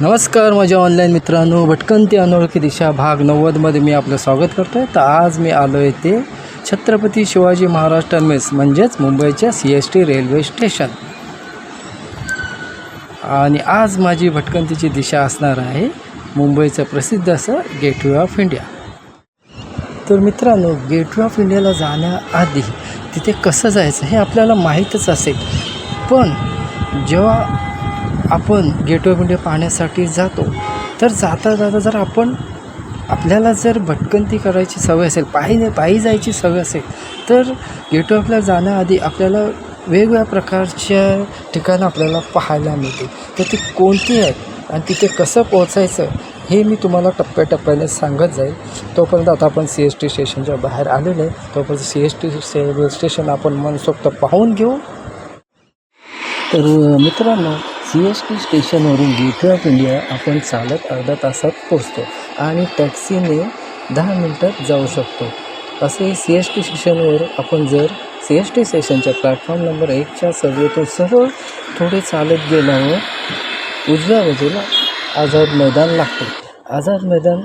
नमस्कार माझ्या ऑनलाईन मित्रांनो भटकंती अनोळखी दिशा भाग नव्वदमध्ये मी आपलं स्वागत करतो आहे तर आज मी आलो आहे ते छत्रपती शिवाजी महाराज टर्मिनस म्हणजेच मुंबईच्या C S T railway station आणि आज माझी भटकंतीची दिशा असणार आहे मुंबईचं प्रसिद्ध असं गेटवे ऑफ इंडिया तर मित्रांनो गेटवे ऑफ इंडियाला जाण्याआधी तिथे कसं जायचं हे आपल्याला माहीतच असेल. पण जेव्हा आपण गेट ऑफ इंडिया पाहण्यासाठी जातो तर जाता जाता जर आपण आपल्याला जर भटकंती करायची सवय असेल पायी पायी जायची सवय असेल तर गेट ऑफला जाण्याआधी आपल्याला वेगवेगळ्या प्रकारच्या ठिकाणं आपल्याला पाहायला मिळतील तर ती कोणती आहेत आणि तिथे कसं पोहोचायचं हे मी तुम्हाला टप्प्याटप्प्याने सांगत जाईल. तोपर्यंत आता आपण सी एस टी स्टेशनच्या बाहेर आलेलो आहे. तोपर्यंत सी एस टी स्टेशन आपण मनसोक्त पाहून घेऊ. तर मित्रांनो सी एस टी स्टेशनवरून गेटवे ऑफ इंडिया आपण चालत अर्धा तासात पोचतो आणि टॅक्सीने दहा मिनटात जाऊ शकतो. असे सी एस टी स्टेशनवर आपण जर सी एस टी स्टेशनच्या प्लॅटफॉर्म नंबर एकच्या सभेतून सरळ थोडे चालत गेल्यावर उजव्या बाजूला आझाद मैदान लागते. आझाद मैदान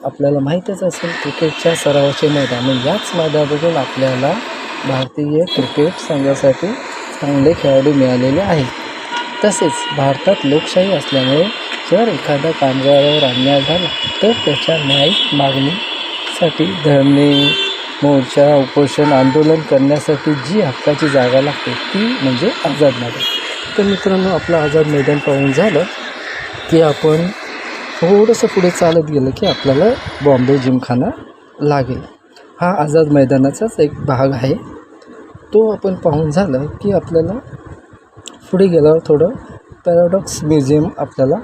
आपल्याला माहीतच असेल क्रिकेटच्या सरावाचे मैदान. आणि याच मैदानातून आपल्याला भारतीय क्रिकेट संघासाठी चांगले खेळाडू मिळालेले आहेत. तसेच भारतात लोकशाही असल्यामुळे जर एखादा कामगारावर अन्याय झाला तर त्याच्या न्यायिक मागणीसाठी धरणे मोर्चा उपोषण आंदोलन करण्यासाठी जी हक्काची जागा लागते ती म्हणजे आझाद मैदान. तर मित्रांनो आपलं आझाद मैदान पाहून झालं की आपण थोडंसं पुढे चालत गेलं की आपल्याला बॉम्बे जिमखाना लागेल. हा आझाद मैदानाचाच एक भाग आहे. तो आपण पाहून झालं की आपल्याला पुढे गेल्यावर थोडं पॅराडॉक्स म्युझियम आपल्याला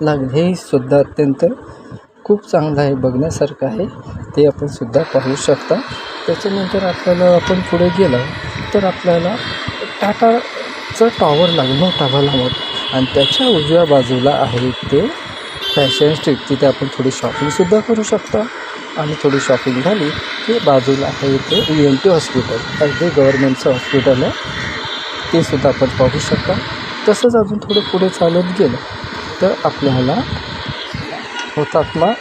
लागले. हे सुद्धा अत्यंत खूप चांगलं आहे बघण्यासारखं आहे. ते आपण सुद्धा पाहू शकता. त्याच्यानंतर आपल्याला आपण पुढे गेलं तर आपल्याला टाटाचं टॉवर लागलं मोठा भला आणि त्याच्या उजव्या बाजूला आहे ते फॅशन स्ट्रीट तिथे आपण थोडी शॉपिंगसुद्धा करू शकता. आणि थोडी शॉपिंग झाली की बाजूला आहे ते ई एन टी हॉस्पिटल अगदी गव्हर्मेंटचं हॉस्पिटल आहे. ते सुद्धा आपण पाहू शकता. तसंच अजून थोडं पुढे चालत गेलं तर आपल्याला हुतात्मा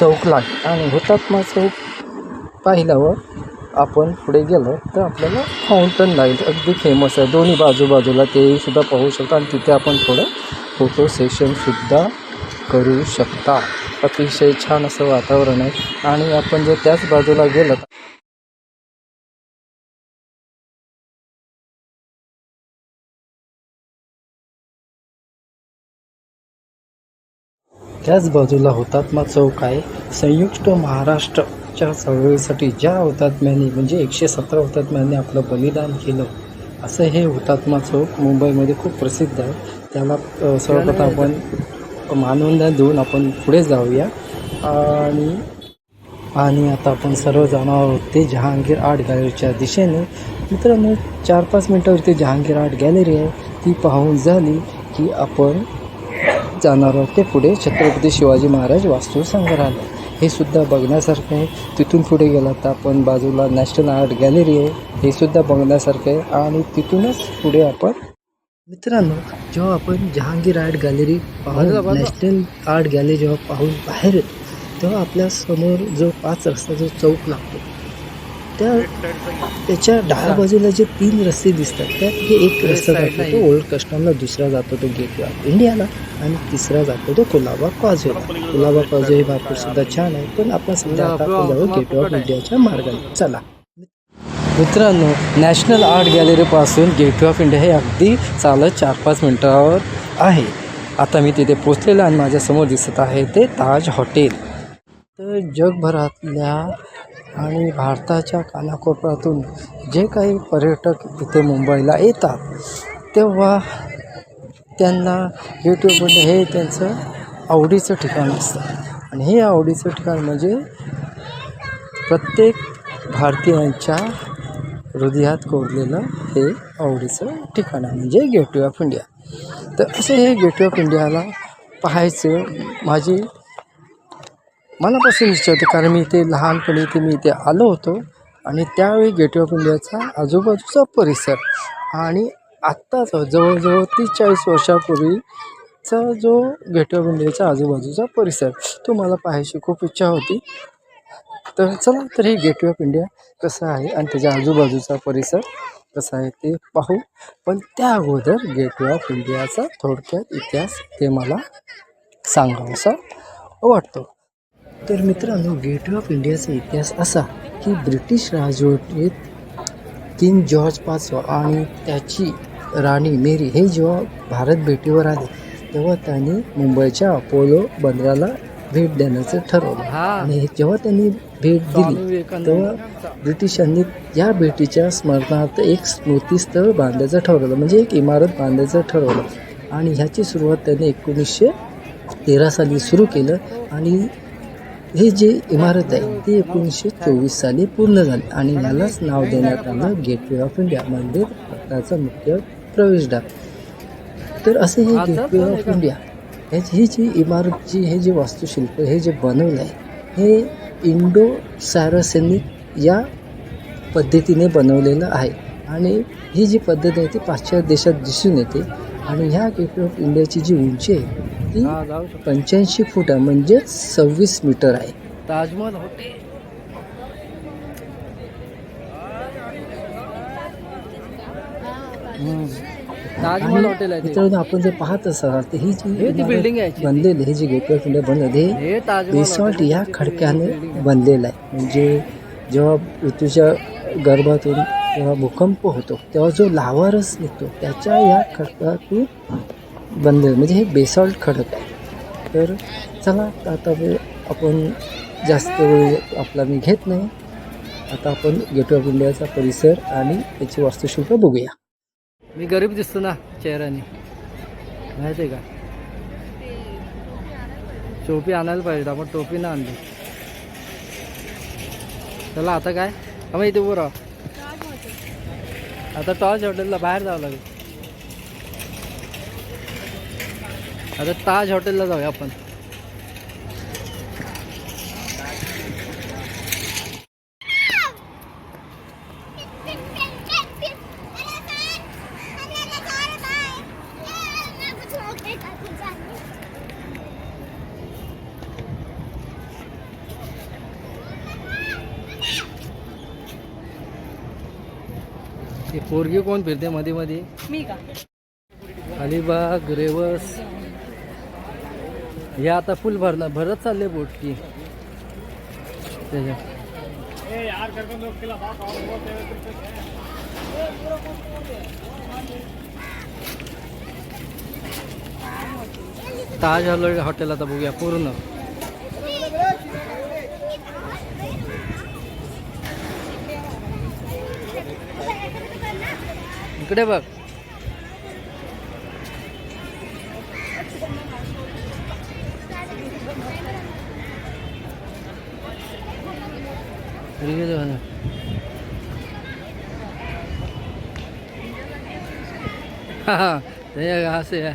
चौक लागेल आणि हुतात्मा चौक पाहिल्यावर आपण पुढे गेलो तर आपल्याला फाउंटन लागेल अगदी फेमस आहे. दोन्ही बाजूबाजूला तेही सुद्धा पाहू शकता आणि तिथे आपण थोडं फोटो सेशनसुद्धा करू शकता. अतिशय छान असं वातावरण आहे. आणि आपण जर त्याच बाजूला गेलं त्याच बाजूला हुतात्मा चौक आहे. संयुक्त महाराष्ट्रच्या चळवळीसाठी ज्या हुतात्म्यांनी म्हणजे एकशे सतरा हुतात्म्यांनी आपलं बलिदान केलं असं हे हुतात्मा चौक मुंबईमध्ये खूप प्रसिद्ध आहे. त्याला सर्वप्रथम आपण मानवंदन देऊन आपण पुढे जाऊया. आणि आणि आता आपण सर्व जाणार आहोत ते जहांगीर आर्ट गॅलरीच्या दिशेने. मित्रांनो चार पाच मिनटावरती जहांगीर आर्ट गॅलरी आहे. ती पाहून झाली की आपण जाणार आहोत ते पुढे. छत्रपती शिवाजी महाराज वास्तू संग्रहालय हे सुद्धा बघण्यासारखं आहे. तिथून पुढे गेला तर आपण बाजूला नॅशनल आर्ट गॅलरी आहे. हे सुद्धा बघण्यासारखं आहे. आणि तिथूनच पुढे आपण मित्रांनो जेव्हा आपण जहांगीर आर्ट गॅलरी पाहून नॅशनल आर्ट गॅलरी जेव्हा पाहून बाहेर येतो तेव्हा आपल्यासमोर जो पाच रस्ता जो चौक लागतो त्या त्याच्या डाव्या बाजूला जे तीन रस्ते दिसतात त्यात हे एक रस्ता जातो तो ओल्ड कस्टमला दुसरा जातो तो गेटवे ऑफ इंडियाला आणि तिसरा जातो तो कुलाबा कॉजवेला कुलाबा कॉजवे हे भरपूर सुद्धा छान आहे पण आपण सध्या आता जाऊ गेटवे ऑफ इंडियाच्या मार्गाने. चला. मित्रांनो नॅशनल आर्ट गॅलरीपासून गेटवे ऑफ इंडिया हे अगदी चालत चार पाच मिनटावर आहे. आता मी तिथे पोचलेलो आणि माझ्यासमोर दिसत आहे ते ताज हॉटेल. तर जगभरातल्या आणि भारताच्या कानाकोपऱ्यातून जे काही पर्यटक इथे मुंबईला येतात तेव्हा त्यांना गेट हे त्यांचं आवडीचं ठिकाण असतं आणि हे आवडीचं ठिकाण म्हणजे प्रत्येक भारतीयांच्या हृदयात कोरलेलं हे आवडीचं ठिकाण आहे म्हणजे गेटवे ऑफ इंडिया. तर असं हे गेटवे ऑफ इंडियाला पाहायचं माझी मनापासून इच्छा होती कारण मी इथे लहानपणी इथे मी इथे आलो होतो आणि त्यावेळी गेटवे ऑफ इंडियाचा आजूबाजूचा परिसर आणि आत्ताच जवळजवळ तीस चाळीस वर्षापूर्वीचा जो गेट ऑफ इंडियाचा आजूबाजूचा परिसर तो मला पाहायची खूप इच्छा होती. तर चला तर हे गेटवे ऑफ इंडिया कसं आहे आणि त्याच्या आजूबाजूचा परिसर कसा आहे ते पाहू. पण त्या अगोदर गेटवे ऑफ इंडियाचा थोडक्यात इतिहास ते मला सांगावासा वाटतो. तर मित्रांनो गेटवे ऑफ इंडियाचा इतिहास असा की ब्रिटिश राजवटीत किंग जॉर्ज पाचवा आणि त्याची राणी मेरी हे जेव्हा भारत भेटीवर आले तेव्हा त्यांनी मुंबईच्या अपोलो बंदराला भेट देण्याचं ठरवलं. आणि जेव्हा त्यांनी भेट दिली तेव्हा ब्रिटिशांनी या भेटीच्या स्मरणार्थ एक स्मृतीस्थळ बांधायचं ठरवलं म्हणजे एक इमारत बांधायचं ठरवलं. आणि ह्याची सुरुवात त्यांनी एकोणीसशे तेरा साली सुरू केलं आणि हे जे इमारत आहे ती एकोणीसशे चोवीस साली पूर्ण झाली आणि यालाच नाव देण्यात आलं गेटवे ऑफ इंडिया म्हणजे भारताचा मुख्य प्रवेशद्वार. तर असे हे गेटवे ऑफ इंडिया ह्याची ही जी इमारत जी हे जे वास्तुशिल्प हे जे बनवलं आहे हे इंडो सॅरोसेनिक या पद्धतीने बनवलेलं आहे. आणि ही जी पद्धत आहे ती पाश्चात्य देशात दिसून येते. आणि ह्या गेटवे ऑफ इंडियाची जी उंची आहे ती पंच्याऐंशी फूट आहे म्हणजे सव्वीस मीटर आहे. ताजमहल हॉटेल ताजमहल हॉटेल आहे मित्रांनो आपण जर पाहत असाल तर ही जी बिल्डिंग आहे बनलेली हे जे गेटवे ऑफ इंडिया बनवलं हे बेसॉल्ट या खडक्याने बनलेलं आहे. म्हणजे जेव्हा ऋतूच्या गर्भातून जेव्हा भूकंप होतो तेव्हा जो लावारस निघतो त्याच्या या खडकातून बनलेलं म्हणजे हे बेसॉल्ट खडक आहे. तर चला आता आपण जास्त वेळ आपला मी घेत नाही. आता आपण गेट ऑफ इंडियाचा परिसर आणि त्याची वास्तुशिल्प बघूया. मी गरीब दिसतो ना चेहऱ्याने. माहिती आहे का? टोपी आणायला पाहिजे आपण टोपी ना आणली. चला आता काय? आम्ही इथे उभं राहा. आता टॉर्च हॉटेलला बाहेर जावं लागेल. आता ताज हॉटेलला जाऊया आपण. पोरगी कोण फिरते मध्ये मध्ये मी का? अलिबाग रेवस. हे आता फुल भरणार भरत चालले बोट की. त्याच्या ताज हॉल हॉटेल आता बघूया पूर्ण. इकडे बघ. घरी गेलो ना हा आहे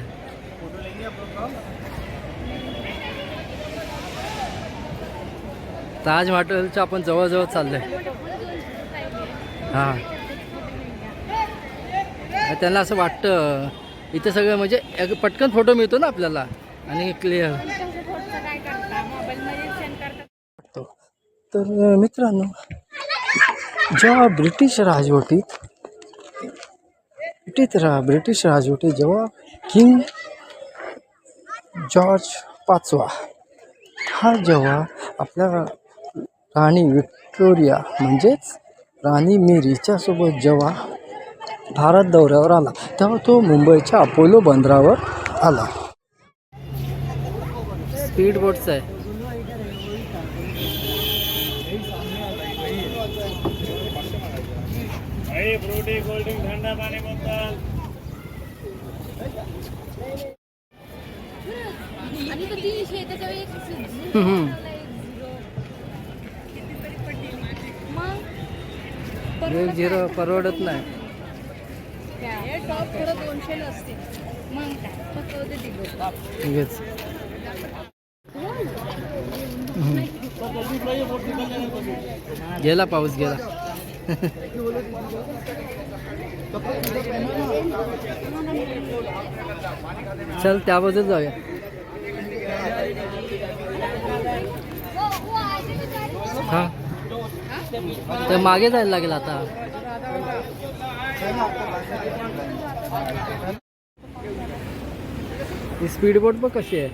ताज हॉटेलच्या आपण जवळजवळ चाललोय. हां. त्यांना असं वाटतं इथे सगळं म्हणजे एक पटकन फोटो मिळतो ना आपल्याला. आणि क्लिअर तर मित्रांनो जेव्हा ब्रिटिश राजवटीत ब्रिटिश रा ब्रिटिश राजवटीत जेव्हा किंग जॉर्ज पाचवा हा जेव्हा आपल्या राणी विक्टोरिया म्हणजेच राणी मेरीच्या सोबत जेव्हा भारत दौऱ्यावर आला तेव्हा तो मुंबईच्या अपोलो बंदरावर आला. स्पीड बोटचा आहे. फ्रुटी थंड पाणी एक झिरो परवडत नाही. हे गेला पाऊस गेला. चल त्याबद्दल जाऊया. हा. तर मागे जायला लागेल आता. स्पीड बोट पण कशी आहे.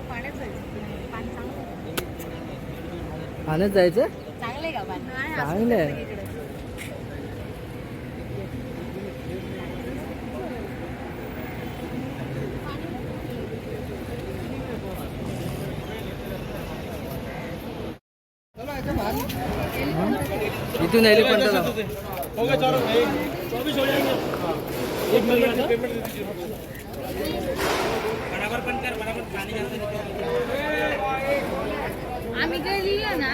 पाण्यात जायचं? पाणी चांगलं पाण्यात जायचं चांगलंय का पाणी? नाही, असं चांगलं आहे. बराबर पानी आम्ही गेली ना.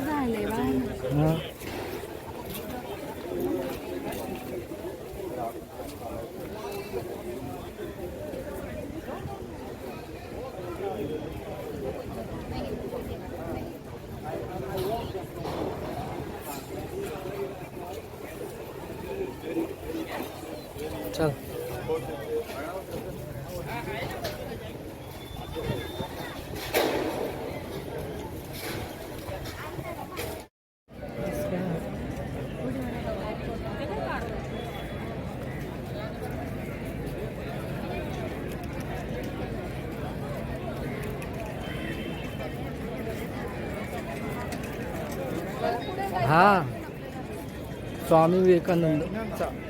झालंय चल हा स्वामी विवेकानंद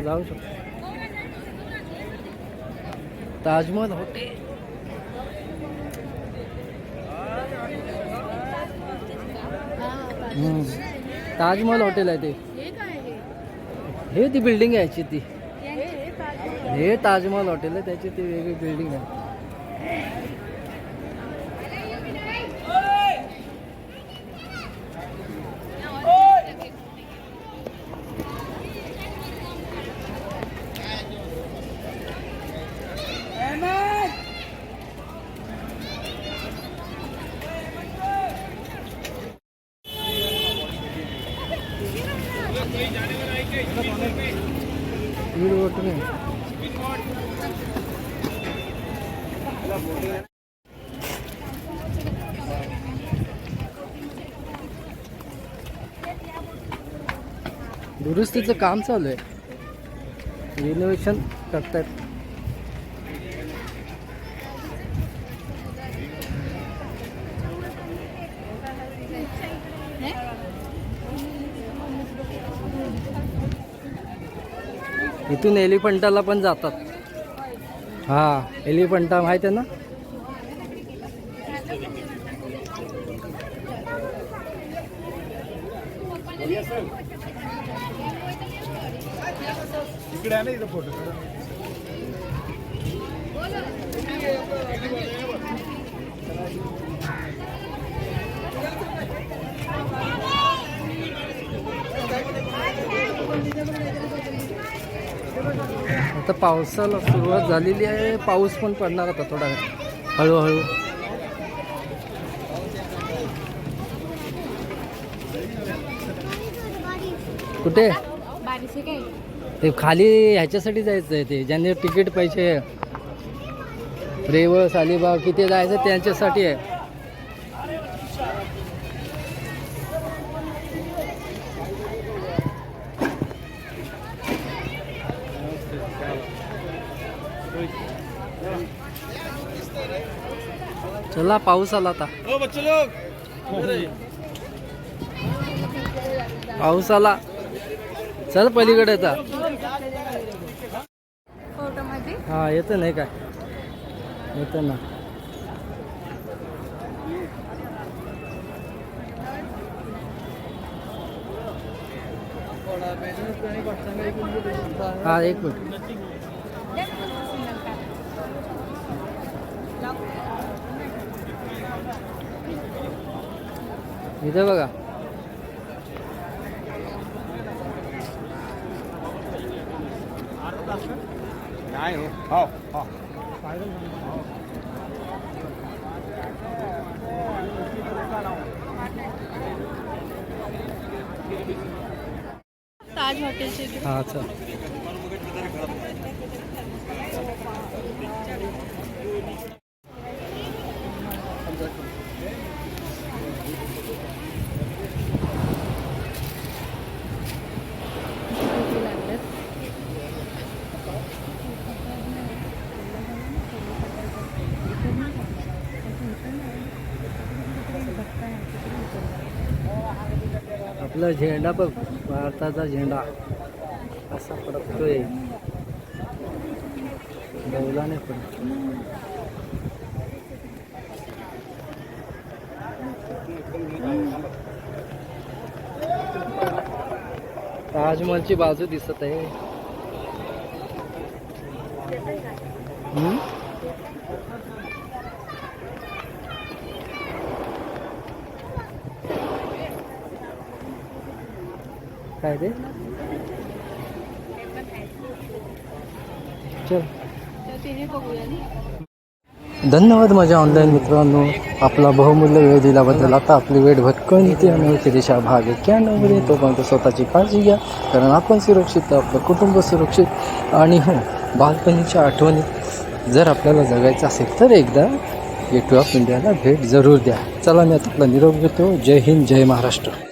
हा जाऊ शकतो. ताजमहल हॉटेल हम्म. ताजमहल हॉटेल आहे ते. हे ती बिल्डिंग आहे याची ती. हे ताजमहल हॉटेल आहे त्याची ती वेगळी बिल्डिंग आहे स्पीड बोट नाही दुरुस्तीचं काम चालू आहे. रिनोव्हेशन करतायत. इथून एलिफंटाला पण जातात. हा एलिफंटा माहिती आहे ना? इकडे आहे ना इथं फोटो आता पावसाला सुरुवात झालेली आहे. पाऊस पण पडणार आता थोडा वेळ. हळूहळू. कुठे? बारिश आहे काय? ते खाली ह्याच्यासाठी जायचं आहे ते ज्यांनी तिकीट पैसे रेवळ सालीबाग किती जायचं त्यांच्यासाठी आहे. चला पाऊस आला आता. हो, पाऊस आला. चल पलीकडे आता. हा येतं नाही काय येतं ना हा एक मिनिट इथे बघा नाही हो हो ताज हॉटेलचे हा चल आपला झेंडा बघ भारताचा झेंडा. असा फडकतोय डौलाने पडतो ताजमहलची बाजू दिसत आहे. काय ते? चल. धन्यवाद माझ्या ऑनलाईन मित्रांनो. आपला बहुमूल्य वेळ दिल्याबद्दल आता आपली वेळ येते अनोळखी दिशा भाग एक्क्याण्णवमध्ये तोपर्यंत स्वतःची काळजी घ्या कारण आपण सुरक्षित आपलं कुटुंब सुरक्षित. आणि हो बालपणीच्या आठवणी. जर आपल्याला जगायचं असेल तर एकदा गेट ऑफ इंडियाला भेट जरूर द्या. चला मी आता आपला निरोप घेतो. जय हिंद जय महाराष्ट्र.